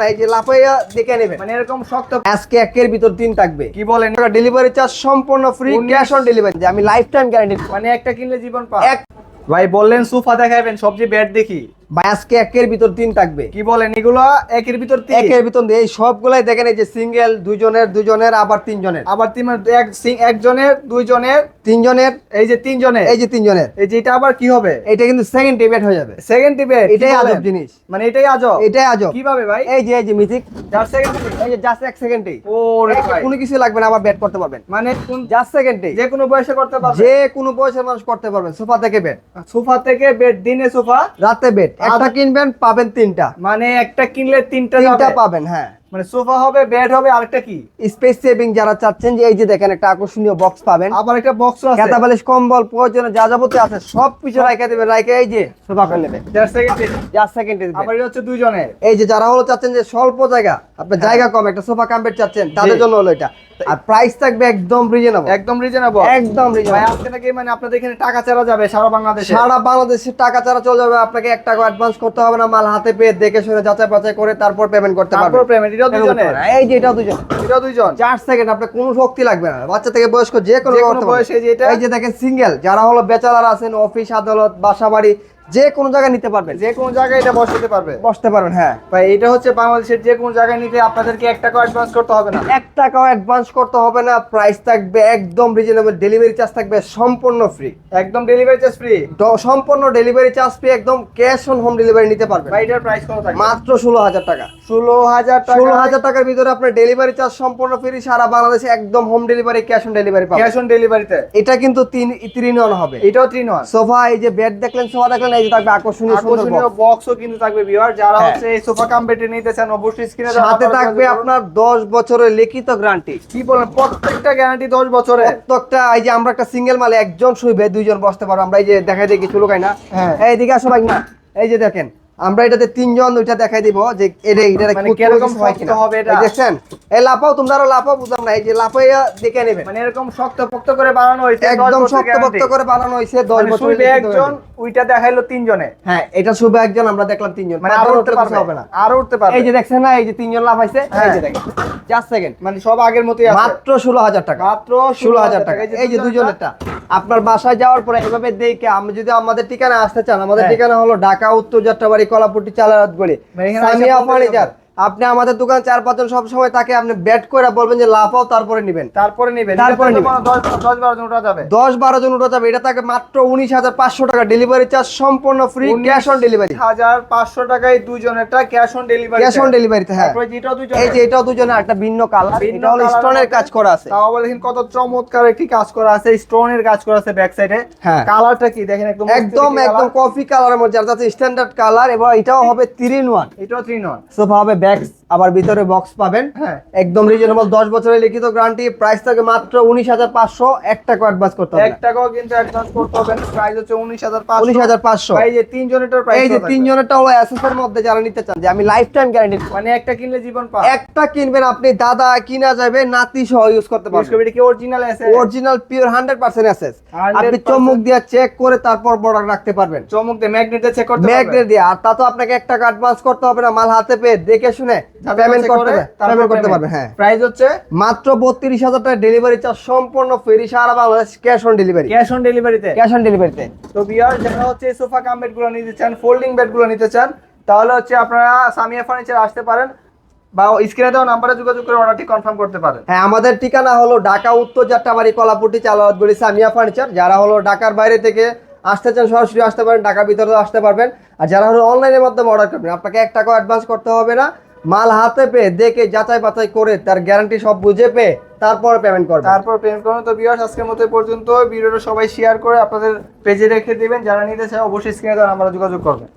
না এই যে লাফাইয়া দেখে নেবেন মানে এরকম শক্ত আজকে একের ভিতর তিন থাকবে। কি বলেন? ডেলিভারি চার্জ সম্পূর্ণ ফ্রি ক্যাশ অন ডেলিভারি আমি লাইফ টাইম গ্যারান্টি মানে একটা কিনলে জীবন পা এক ভাই বললেন সোফা দেখাবেন সবজি ব্যাট দেখি। ভাই আজকে একের ভিতর তিন থাকবে। কি বলেন এগুলো একের ভিতর তিন? একের ভিতর এই সবগুলাই দেখেন এই যে সিঙ্গেল দুজনের দুজনের আবার তিনজনের। আবার তিন এক সিং- একজনের দুইজনের তিনজনের এই যে তিনজনের। এই যে তিনজনের। এই যে এটা আবার কি হবে? এটা কিন্তু সেকেন্ড টিবেট হয়ে যাবে। সেকেন্ড টিপে এটাই আজব জিনিস। মানে এটাই আজব। এটাই আজব। কীভাবে ভাই? এই যে এই যে মিথিক যার সেকেন্ড এই যে জাস্ট এক সেকেন্ডেই ও কোনো কিছু লাগবে না আবার ব্যাট করতে পারবেন। মানে কোন জাস্ট সেকেন্ডেই যে কোনো বয়সে করতে পারবে যে কোনো বয়সের মানুষ করতে পারবেন। সোফা থেকে বেড সোফা থেকে বেড দিনে সোফা। রাতে বেড একটা কিনবেন পাবেন তিনটা। মানে একটা কিনলে তিনটা তিনটা পাবেন হ্যাঁ। মানে সোফা হবে বেড হবে আরেকটা কি? স্পেস সেভিং যারা চাচ্ছেন যে এই যে দেখেন একটা আকর্ষণীয় বক্স পাবেন। আবার একটা বক্স আছে। খেতা বালিশ কম্বল প্রয়োজনে যা যাবতীয় আছে সব কিছু রাখে দেবেন রাখে এই যে সোফা করে নেবেন যার সেকেন্ড জাস্ট সেকেন্ডে আবার এটা হচ্ছে দুইজনের। এই যে যারা হলো চাচ্ছেন যে স্বল্প জায়গা আপনার জায়গা কম একটা সোফা কাম্পেট চাচ্ছেন তাদের জন্য হলো এটা। আর প্রাইস থাকবে একদম রিজনেবল একদম রিজনেবল একদম ভাই রিজনেবল আজকে মানে আপনাদের এখানে টাকা ছাড়া যাবে সারা বাংলাদেশে। সারা বাংলাদেশে টাকা ছাড়া চলে যাবে আপনাকে এক টাকা অ্যাডভান্স করতে হবে না মাল হাতে পেয়ে দেখে শুনে যাচাই বাছাই করে তারপর পেমেন্ট করতে তারপর পেমেন্ট পারবেন। এই যে এটা দুজন এটা দুইজন? চার সেকেন্ড আপনার কোনো শক্তি লাগবে না। বাচ্চা থেকে বয়স্ক যে কোনো পারবে। বয়সে যে এটা- এই যে দেখেন সিঙ্গেল যারা হলো বেচারার আছেন অফিস আদালত বাসা বাড়ি যে কোনো জায়গায় নিতে পারবেন। যে কোনো জায়গায় এটা বসাতে পারবে। বসতে পারবেন হ্যাঁ। ভাই এটা হচ্ছে বাংলাদেশের যে কোনো জায়গায় নিতে আপনাদেরকে এক টাকা অ্যাডভান্স করতে হবে না। এক টাকাও অ্যাডভান্স করতে হবে না প্রাইস থাকবে একদম রিজনেবল ডেলিভারি চার্জ থাকবে সম্পূর্ণ ফ্রি একদম ডেলিভারি চার্জ ফ্রি সম্পূর্ণ ডেলিভারি চার্জ ফ্রি একদম ক্যাশ অন হোম ডেলিভারি নিতে পারবেন। ভাই এটার প্রাইস কত থাকে মাত্র ষোলো হাজার টাকা। ষোলো হাজার টাকা। ষোলো হাজার টাকার ভিতরে আপনার ডেলিভারি চার্জ সম্পূর্ণ ফ্রি সারা বাংলাদেশে একদম home delivery cash on delivery পাবেন। ক্যাশ অন ডেলিভারিতে এটা কিন্তু তিন তিন হবে। এটাও নয় সোফা এই যে বেড দেখলেন সোফা দেখলেন থাকবে আকর্ষণীয় বক্সও কিন্তু থাকবে ভিউয়ার যারা হ্যাঁ। হচ্ছে এই সোফা কাম বেটে নিতে চান অবশ্যই স্ক্রিনে সাথে থাকবে আপনার দশ বছরের লিখিত গ্যারান্টি কি বলেন প্রত্যেকটা গ্যারান্টি দশ বছরের? প্রত্যেকটা এই যে আমরা একটা সিঙ্গেল মালে একজন শুইবে দুইজন বসতে পারব আমরা এই যে দেখাই দেখি কিছু লোকাই না। এই দিকে আসো ভাই না। এই যে দেখেন আমরা এটাতে তিনজন ওইটা দেখাই দিব যে এটা এটা মানে খুব কীরকম শক্ত হবে এটা? দেখছেন? এই লাফাও তোমরা আরও লাফাও বুঝলাম না। এই যে লাফাইয়া দেখে নেবেন মানে এরকম শক্ত পোক্ত করে বানানো হয়েছে একদম বছর শক্তপোক্ত করে বানানো হয়েছে দশ মানে বছর শুইবে একজন ওইটা দেখাইলো তিনজনে। হ্যাঁ এটা শুভ একজন আমরা দেখলাম তিনজন। মানে আরও উঠতে পারবে হবে না। আরও উঠতে পারবে। এই যে দেখছেন না এই যে তিনজন লাফাইছে এই হ্যাঁ। যে দেখেন। জাস্ট সেকেন্ড মানে সব আগের মতোই আছে। মাত্র ষোলো হাজার টাকা। মাত্র ষোলো হাজার টাকা। এই যে দুজনেরটা আপনার বাসায় যাওয়ার পরে এভাবে দেখে আমি যদি আমাদের ঠিকানা আসতে চান আমাদের হ্যাঁ। ঠিকানা হলো ঢাকা উত্তর যাত্রাবাড়ি কলাপুটি চালারাত গলি এসে সামিয়া ফার্নিচার। আপনি আমাদের দোকান চার পাঁচজন সব সময় তাকে আপনি ব্যাট করে বলবেন যে লাফাও তারপরে নেবেন। তারপরে নিবেন। তারপরে দশ বারো জন উঠা যাবে? দশ বারো জন উঠে যাবে। এটা তাকে মাত্র উনিশ হাজার পাঁচশো টাকা ডেলিভারি চার্জ সম্পূর্ণ ফ্রি ক্যাশ অন ডেলিভারি হাজার পাঁচশো টাকায় দুজনেরটা cash on delivery cash on ডেলিভারিতে হ্যাঁ। এই যে এটাও দুজনে একটা ভিন্ন কালার এটা হলো স্টোনের কাজ করা আছে। তাও দেখেন কত চমৎকার একটি কাজ করা আছে। স্টোনের কাজ করা আছে ব্যাক সাইডে হ্যাঁ। কালারটা কি? দেখেন একদম একদম একদম কফি কালারের মধ্যে যার স্ট্যান্ডার্ড কালার এবং এটাও হবে থ্রি ইন ওয়ান এটাও থ্রি নন সোফা হবে ব্যাগস আবার ভিতরে বক্স পাবেন। হ্যাঁ। একদম রিজনেবল দশ বছরের লিখিত গ্যারান্টি প্রাইস থাকে মাত্র উনিশ হাজার পাঁচশো এক টাকা অ্যাডভান্স করতে হবে এক টাকাও কিন্তু অ্যাডভান্স করতে হবে প্রাইস হচ্ছে উনিশ হাজার উনিশ হাজার পাঁচশো। এই যে তিনজনেরটার প্রাইস এই যে তিনজনেরটা হলো এসএস এর মধ্যে যারা নিতে চান যে আমি লাইফ টাইম গ্যারান্টি মানে একটা কিনলে জীবন পা একটা কিনবেন আপনি দাদা কিনা যাবে নাতি সহ ইউজ করতে পারবেন। এটা কি অরিজিনাল আছে original pure hundred percent SS 100% আপনি চমক দিয়ে চেক করে তারপর প্রোডাক্ট রাখতে পারবেন। চমক দিয়ে ম্যাগনেটে চেক করতে ম্যাগনেট দিয়ে আর তা তো আপনাকে এক টাকা অ্যাডভান্স করতে হবে না মাল হাতে পেয়ে দেখে শুনে পেমেন্ট করতে পেমেন্ট করতে পারবে হ্যাঁ। প্রাইস হচ্ছে? মাত্র বত্রিশ হাজার টাকা ডেলিভারি চার্জ সম্পূর্ণ free Sara Bangladesh cash on delivery cash on ডেলিভারিতে ক্যাশ অন ডেলিভারিতে তো বিয়ার যারা হচ্ছে সোফা কাম বেডগুলো নিতে চান ফোল্ডিং বেডগুলো নিতে চান তাহলে হচ্ছে আপনারা সামিয়া ফার্নিচার আসতে পারেন বা স্ক্রিনে দেওয়া নাম্বারে যোগাযোগ করে অর্ডারটি কনফার্ম করতে পারেন। হ্যাঁ আমাদের ঠিকানা হলো ঢাকা উত্তর যাত্রাবাড়ি কলাপুটি চালাওয়াতগুড়ি সামিয়া ফার্নিচার যারা হলো ঢাকার বাইরে থেকে আসতে চান সরাসরি আসতে পারেন ঢাকার ভিতরে আসতে পারবেন। আর যারা হলো অনলাইনের মাধ্যমে অর্ডার করবেন আপনাকে এক টাকা অ্যাডভান্স করতে হবে না। মাল হাতে পেয়ে দেখে যাচাই বাছাই করে তার গ্যারান্টি সব বুঝে পেয়ে তারপর পেমেন্ট করবে তারপর পেমেন্ট করবেন। তো বিয়ার্স আজকের মতো পর্যন্ত ভিডিওটা সবাই শেয়ার করে আপনাদের পেজে রেখে দেবেন। যারা নিতে চায় অবশ্যই স্ক্রিনে দেওয়া নাম্বারে যোগাযোগ করবেন।